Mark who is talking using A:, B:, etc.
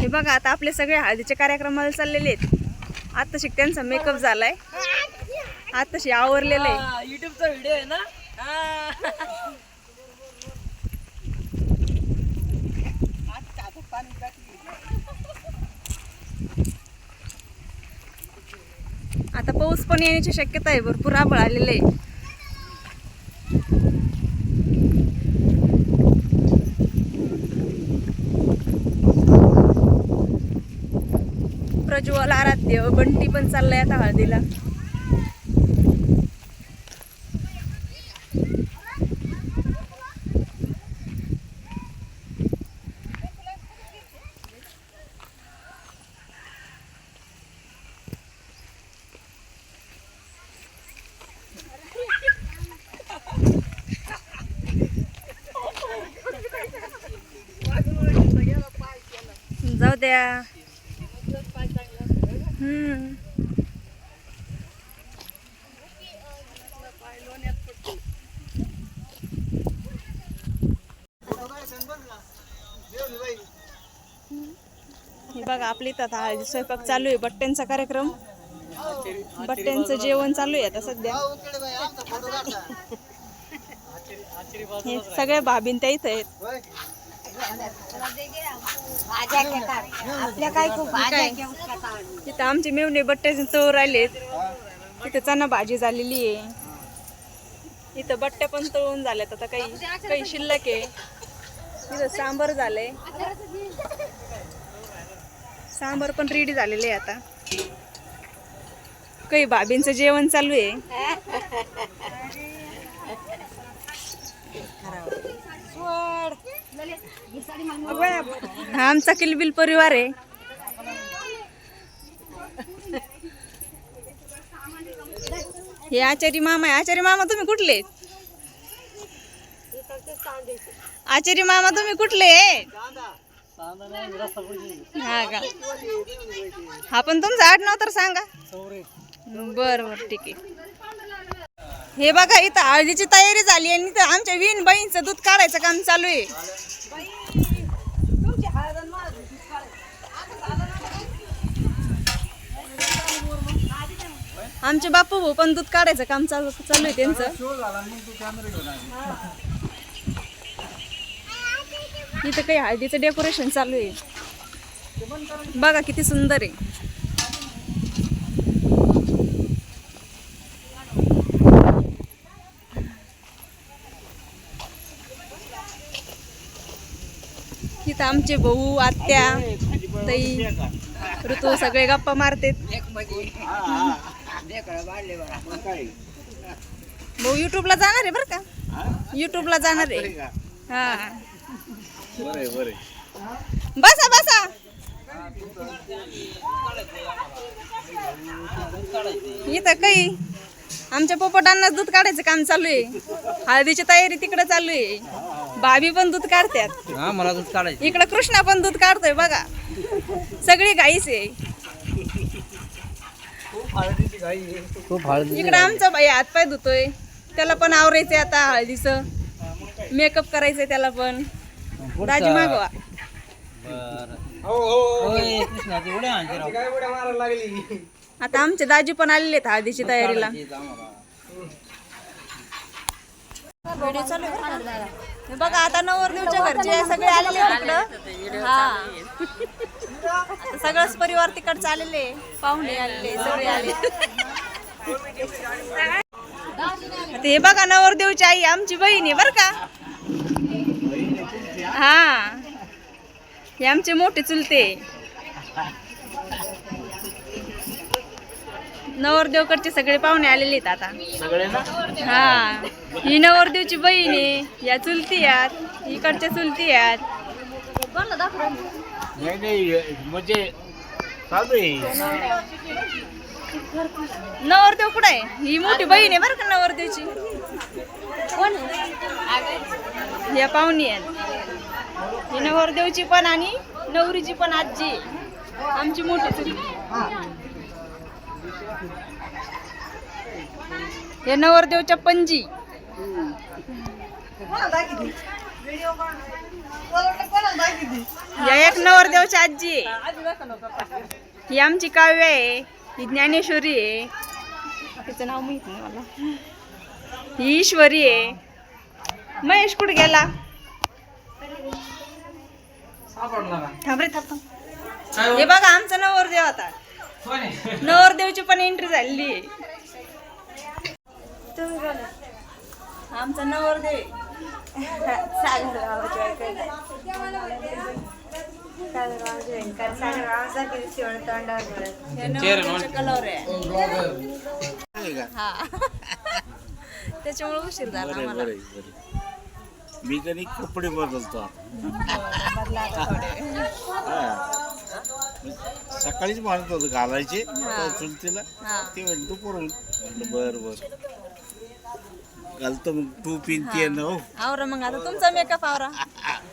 A: हे बघा आता आपले सगळे हळदीच्या कार्यक्रमाला चाललेले आहेत. आता शिक त्यांचा मेकअप झालाय. आताशी आवरलेलं आहे.
B: युट्यूबचा व्हिडिओ आहे ना.
A: आता पाऊस पण येण्याची शक्यता आहे. भरपूर आबळ आलेलं आहे. प्रज्वल आराध्य बंटी पण चाललाय आता हळदीला. हे बघा आपली इथं आता हळदी स्वयंपाक चालू आहे बट्ट्यांचा कार्यक्रम. बट्ट्यांचं जेवण चालू आहे आता सध्या. हे सगळ्या भाभीन त्या इथं आहेत.
C: आपल्या काय खूप
A: तिथं आमचे मेवणे बट्ट्याचे तोर राहिलेत तिथं चणा भाजी झालेली आहे. इथं बट्ट्या पण तळून झाल्यात आता काही काही शिल्लक आहे. तिथं सांबर झालंय. सांबर पण रेडी झालेले आहे आता. काही बाबींचं जेवण चालू आहे. हा आमचा किलबिल परिवार आहे. हे आचारी मामा आहे. आचारी मामा तुम्ही कुठले? आचारी मामा तुम्ही कुठले? हा का? हा पण तुमचं आडनाव तर सांगा. बर बर ठीक आहे. हे बघा इथं हळदीची तयारी झाली आणि इथं आमच्या विण बाईंचं दूध काढायचं काम चालू आहे. आमचे बापू भाऊ पण दूध काढायचं काम चालू चालू आहे त्यांचं. इथं काही हळदीचं डेकोरेशन चालू आहे. बघा किती सुंदर आहे. इथं आमचे भाऊ आत्या ताई ऋतू सगळे गप्पा मारतेत. भाऊ युट्यूबला जाणार आहे बरं का? युट्यूबला जाणार आहे. हा. बसा बसा. इथं काही आमच्या पोपटांना दूध काढायचं काम चालू आहे. हळदीची तयारी तिकडे चालू आहे. भाभी पण दूध काढतात
B: हा मला दूध काढायचं.
A: इकडं कृष्णा पण दूध काढतोय बघा. सगळी गाईच आहे.
B: खूप हळद
A: इकडं आमचा बाई हातपाय धुतोय. त्याला पण आवरायचंय आता हळदीचं. मेकअप करायचंय त्याला पण. दाजी मागवा
B: कृष्णाची उड्या आणते राव.
A: आता आमचे दाजी पण आलेले आहेत हळदीची तयारीला. व्हिडिओ चालू आहे बरं का? हे बघा आता नवरदेवच्या घरचे सगळे आलेले इकडं. हा. आता सगळंच परिवार तिकडचं आलेले. पाहुणे आलेले सगळे आले हे बघा नवरदेवची आई आमची बहीण आहे बरं का? हा. हे आमचे मोठे चुलते. नवरदेवकडचे सगळे पाहुणे आलेले आहेत आता. हा. ही नवरदेवची बहीण आहे. या चुलती आहेत. इकडच्या चुलती
D: नाही म्हणजे
A: नवरदेव कुठं आहे? ही मोठी बहीण आहे बरं का नवरदेवची? कोण? या पाहुणी आहेत. ही नवरदेवची पण आणि नवरीची पण आजी. आमची मोठी चुलती. हे नवरदेवच्या पणजी. या एक नवरदेवची आजी आहे. ही आमची काव्य आहे. ही ज्ञानेश्वरी आहे. तिचं नाव माहीत नाही मला. ही ईश्वरी आहे. महेश कुठे गेला? थांब रे थांब थांब.
B: काय हो?
A: बघा आमचा नवरदेव आता? नवरदेवची पण एंट्री झालेली आमचा नवरदेव.
C: सागर बोलत.
A: हे हा त्याच्यामुळे उशीर झाला
D: मी तरी कपडे बदलतो
A: आता.
D: सकाळीच म्हणत होतो घालायचे. चुलतीला. ते म्हणतो दुपारून म्हणलं बर बर घालतो मग टू पिन ते हो
A: आवरा मग आता तुमचा मेकअप आवरा